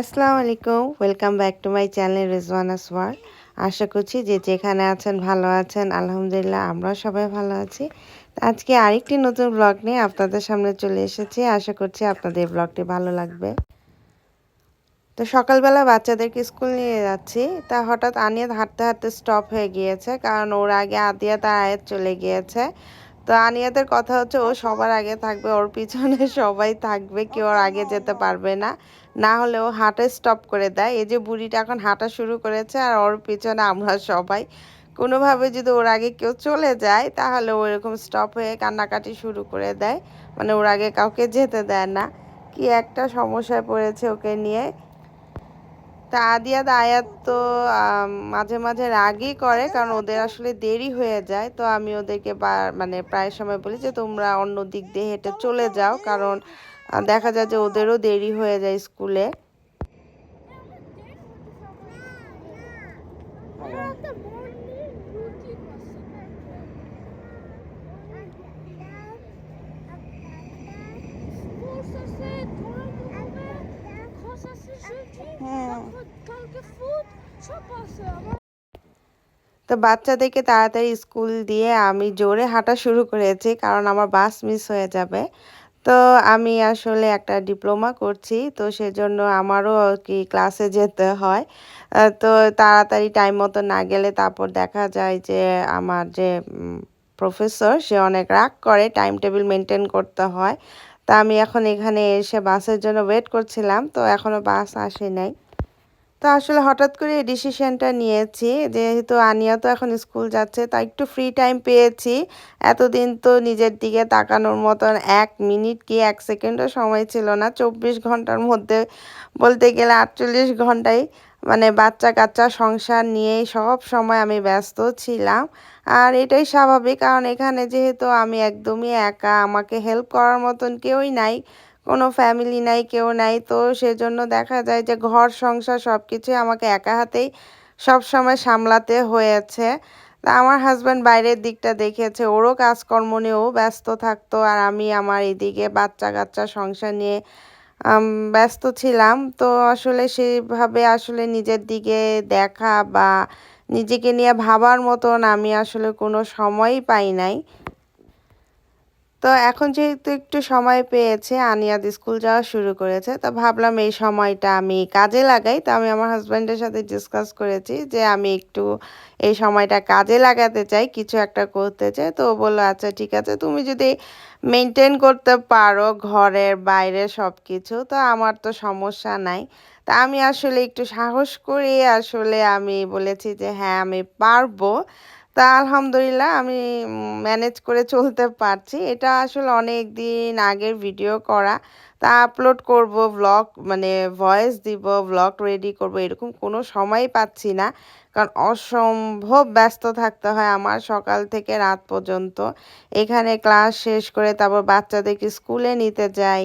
আসসালামু আলাইকুম welcome back to my channel Rezwana's world আশা করছি যে যেখানে আছেন ভালো আছেন, আলহামদুলিল্লাহ আমরা সবাই ভালো আছি। আজকে আরেকটি নতুন ব্লগ নিয়ে আপনাদের সামনে চলে এসেছি, আশা করছি আপনাদের ব্লগটি ভালো লাগবে। তো সকালবেলা বাচ্চাদেরকে স্কুল নিয়ে যাচ্ছি, তা হঠাৎ আনিয়াত হাঁটতে হাঁটতে স্টপ হয়ে গিয়েছে, কারণ ওর আগে আদিয়া তার আয়াত চলে গিয়েছে। তো আনিয়াদের কথা হচ্ছে ও সবার আগে থাকবে, ওর পিছনে সবাই থাকবে, কেউ ওর আগে যেতে পারবে না। না হলে ও হাঁটা স্টপ করে দেয়। এই যে বুড়িটা এখন হাঁটা শুরু করেছে আর ওর পিছনে আমরা সবাই। কোনোভাবে যদি ওর আগে কেউ চলে যায়, তাহলে ও এরকম স্টপ হয়ে কান্নাকাটি শুরু করে দেয়। মানে ওর আগে কাউকে যেতে দেয় না। কি একটা সমস্যায় পড়েছে ওকে নিয়ে। তা আদিয়াদ আয়াত তো মাঝে মাঝে রাগই করে, কারণ ওদের আসলে দেরি হয়ে যায়। তো আমি ওদেরকে মানে প্রায় সময় বলি যে, তোমরা অন্য দিক দিয়ে হেঁটে চলে যাও। কারণ দেখা যায় যে ওদেরও দেরি হয়ে যায় স্কুলে। তো বাচ্চাদেরকে তাড়াতাড়ি স্কুল দিয়ে আমি জোরে হাঁটা শুরু করেছি, কারণ আমার বাস মিস হয়ে যাবে। তো আমি আসলে একটা ডিপ্লোমা করছি, তো সেজন্য আমারও কি ক্লাসে যেতে হয়। তো তাড়াতাড়ি টাইম মতো না গেলে তারপর দেখা যায় যে আমার যে প্রফেসর সে অনেক রাগ করে টাইম টেবিল মেনটেন করতে হয়। তা আমি এখন এখানে এসে বাসের জন্য ওয়েট করছিলাম, তো এখনও বাস আসে নাই। তো আসলে হঠাৎ করে এই ডিসিশনটা নিয়েছি, যেহেতু আনিয়া তো এখন স্কুল যাচ্ছে, তা একটু ফ্রি টাইম পেয়েছি। এতদিন তো নিজের দিকে তাকানোর মতন এক মিনিট কি এক সেকেন্ডও সময় ছিল না। চব্বিশ ঘণ্টার মধ্যে বলতে গেলে আটচল্লিশ ঘন্টায় মানে বাচ্চা কাচ্চা সংসার নিয়েই সব সময় আমি ব্যস্ত ছিলাম। আর এটাই স্বাভাবিক, কারণ এখানে যেহেতু আমি একদমই একা, আমাকে হেল্প করার মতন কেউই নাই, কোনো ফ্যামিলি নাই, কেউ নাই, তো সেজন্য দেখা যায় যে ঘর, সংসার সব কিছুই আমাকে একা হাতেই সব সময় সামলাতে হয়েছে। তা আমার হাজব্যান্ড বাইরের দিকটা দেখেছে ওরও কাজকর্ম নিয়েও ব্যস্ত থাকতো, আর আমি আমার এদিকে বাচ্চা কাচ্চা সংসার নিয়ে ব্যস্ত ছিলাম। তো আসলে সেইভাবে আসলে নিজের দিকে দেখা বা নিজেকে নিয়ে ভাবার মতন আমি আসলে কোনো সময়ই পাই নাই। তো এখন যেহেতু একটু সময় পেয়েছে, আনিয়াদ স্কুল যাওয়া শুরু করেছে, তো ভাবলাম এই সময়টা আমি কাজে লাগাই। তো আমি আমার হাজব্যান্ডের সাথে ডিসকাস করেছি যে আমি একটু এই সময়টা কাজে লাগাতে চাই, কিছু একটা করতে চাই। তো বলল আচ্ছা ঠিক আছে, তুমি যদি মেনটেন করতে পারো ঘরের বাইরে সব কিছু তো আমার তো সমস্যা নাই। তা আমি আসলে একটু সাহস করে আসলে আমি বলেছি যে হ্যাঁ আমি পারব। তা আলহামদুলিল্লাহ আমি ম্যানেজ করে চলতে পারছি। এটা আসলে অনেক দিন আগের ভিডিও করা। তা আপলোড করব ব্লগ মানে ভয়েস দিব ব্লগ রেডি করব, এরকম কোনো সময় পাচ্ছি না। কারণ অসম্ভব ব্যস্ত থাকতে হয় আমার সকাল থেকে রাত পর্যন্ত। এখানে ক্লাস শেষ করে তারপর বাচ্চাদেরকে স্কুলে নিতে যাই।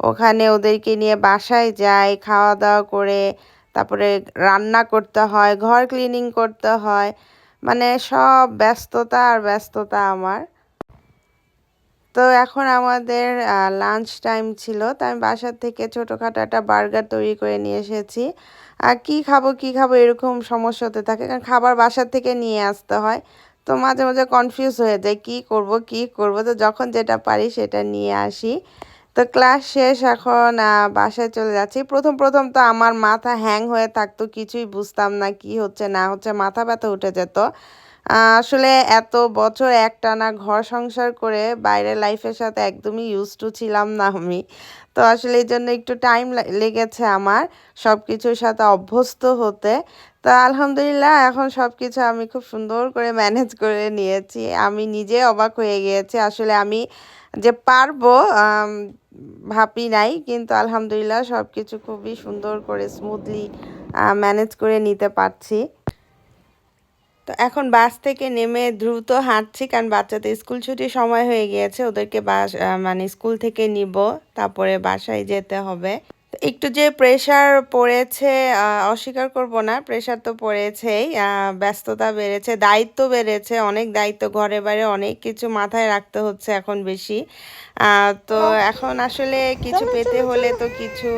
ওখানে ওদেরকে নিয়ে বাসায় যাই খাওয়া দাওয়া করে, তারপরে রান্না করতে হয়, ঘর ক্লিনিং করতে হয়। মানে সব ব্যস্ততা আর ব্যস্ততা আমার। তো এখন আমাদের লাঞ্চ টাইম ছিল, তো আমি বাসার থেকে ছোটোখাটো একটা বার্গার তৈরি করে নিয়ে এসেছি। আর কী খাব কী খাব এরকম সমস্যা হতে থাকে, কারণ খাবার বাসার থেকে নিয়ে আসতে হয়। তো মাঝে মাঝে কনফিউজ হয়ে যায়, কি করব কি করব? তো যখন যেটা পারি সেটা নিয়ে আসি। তো ক্লাস শেষ, এখন বাসায় চলে যাচ্ছি। প্রথম প্রথম তো আমার মাথা হ্যাং হয়ে থাকতো, কিছুই বুঝতাম না কি হচ্ছে, না হচ্ছে, মাথা ব্যথা উঠে যেত। আসলে এত বছর একটানা ঘর সংসার করে বাইরের লাইফের সাথে একদমই ইউজ টু ছিলাম না আমি। তো আসলে এই জন্য একটু টাইম লেগেছে আমার সব কিছুর সাথে অভ্যস্ত হতে। তো আলহামদুলিল্লাহ, এখন সব কিছু আমি খুব সুন্দর করে ম্যানেজ করে নিয়েছি। আমি নিজে অবাক হয়ে গিয়েছি। আসলে আমি যে পারব ভাবি নাই, কিন্তু আলহামদুলিল্লাহ সব কিছু খুবই সুন্দর করে স্মুথলি ম্যানেজ করে নিতে পারছি। তো এখন বাস থেকে নেমে দ্রুত হাঁটছি, কারণ বাচ্চাদের স্কুল ছুটির সময় হয়ে গিয়েছে, ওদেরকে বাস মানে স্কুল থেকে নিব, তারপরে বাসায় যেতে হবে। একটু যে প্রেশার পড়েছে অস্বীকার করব না প্রেশার তো পড়েছেই ব্যস্ততা বেড়েছে দায়িত্ব বেড়েছে অনেক দায়িত্ব ঘরে বাইরে অনেক কিছু মাথায় রাখতে হচ্ছে এখন বেশি। তো এখন আসলে কিছু পেতে হলে তো কিছু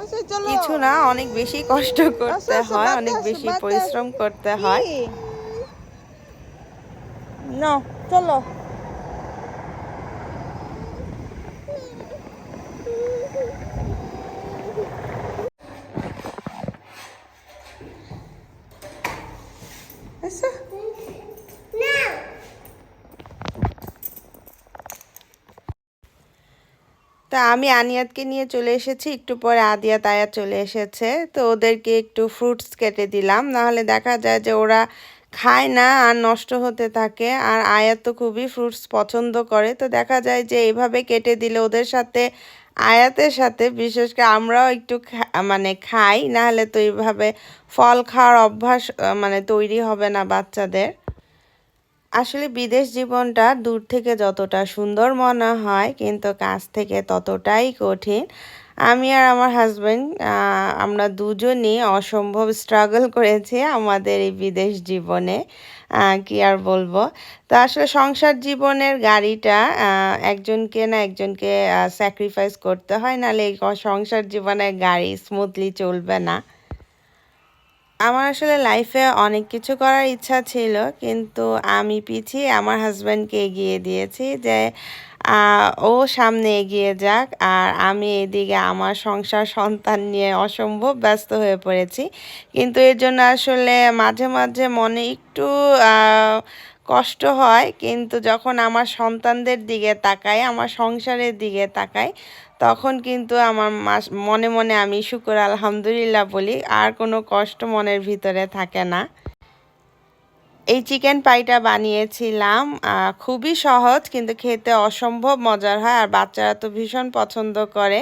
আচ্ছা কিছু না অনেক বেশি কষ্ট করতে আচ্ছা, হয় অনেক বেশি পরিশ্রম করতে হয়। না চলো আচ্ছা তা আমি আনিয়াতকে নিয়ে চলে এসেছি। একটু পরে আদিয়া তায়া চলে এসেছে। তো ওদেরকে একটু ফ্রুটস কেটে দিলাম। নাহলে দেখা যায় যে ওরা খায় না আর নষ্ট হতে থাকে। আর আয়াত তো খুবই ফ্রুটস পছন্দ করে। তো দেখা যায় যে এইভাবে কেটে দিলে ওদের সাথে, আয়াতের সাথে, বিশেষ করে আমরাও একটু মানে খাই। নাহলে তো এইভাবে ফল খাওয়ার অভ্যাস মানে তৈরি হবে না বাচ্চাদের। আসলে বিদেশ জীবনটা দূর থেকে যতটা সুন্দর মনে হয়, কিন্তু কাছ থেকে ততটাই কঠিন। আমি আর আমার হাজব্যান্ড আমরা দুজনই অসম্ভব স্ট্রাগল করেছি আমাদের এই বিদেশ জীবনে কি আর বলব? তো আসলে সংসার জীবনের গাড়িটা একজনকে না একজনকে স্যাক্রিফাইস করতে হয়, নাহলে সংসার জীবনের গাড়ি স্মুথলি চলবে না। আমার আসলে লাইফে অনেক কিছু করার ইচ্ছা ছিল, কিন্তু আমি পিছিয়ে আমার হাজব্যান্ডকে এগিয়ে দিয়েছি যে ও সামনে এগিয়ে যাক, আর আমি এদিকে আমার সংসার, সন্তান নিয়ে অসম্ভব ব্যস্ত হয়ে পড়েছি। কিন্তু এর জন্য আসলে মাঝে মাঝে মনে একটু কষ্ট হয়, কিন্তু যখন আমার সন্তানদের দিকে তাকাই, আমার সংসারের দিকে তাকাই, তখন কিন্তু আমার মনে মনে আমি শুকর আলহামদুলিল্লাহ বলি, আর কোনো কষ্ট মনের ভিতরে থাকে না। এই চিকেন পাইটা বানিয়েছিলাম খুবই সহজ, কিন্তু খেতে অসম্ভব মজার হয়, আর বাচ্চারা তো ভীষণ পছন্দ করে।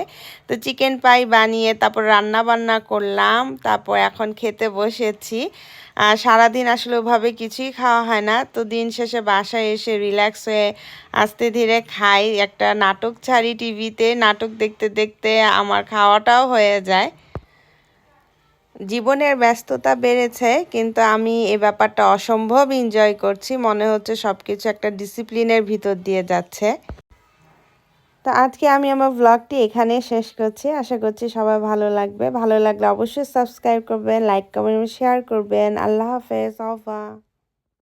তো চিকেন পাই বানিয়ে তারপর রান্না বান্না করলাম, তারপর এখন খেতে বসেছি। আহ, সারাদিন আসলে ওভাবে কিছুই খাওয়া হয় না। তো দিন শেষে বাসায় এসে রিল্যাক্স হয়ে আস্তে ধীরে খাই। একটা নাটক ছাড়ি টিভিতে নাটক দেখতে দেখতে আমার খাওয়াটাও হয়ে যায়। জীবনের ব্যস্ততা বেড়েছে কিন্তু আমি এ ব্যাপারটা অসম্ভব এনজয় করছি। মনে হচ্ছে সব কিছু একটা ডিসিপ্লিনের ভিতর দিয়ে যাচ্ছে। তো আজকে আমি আমার ব্লগটি এখানে শেষ করছি। আশা করছি সবাই ভালো লাগবে। ভালো লাগলে অবশ্যই সাবস্ক্রাইব করবেন লাইক কমেন্ট শেয়ার করবেন। আল্লাহ হাফেজ অফা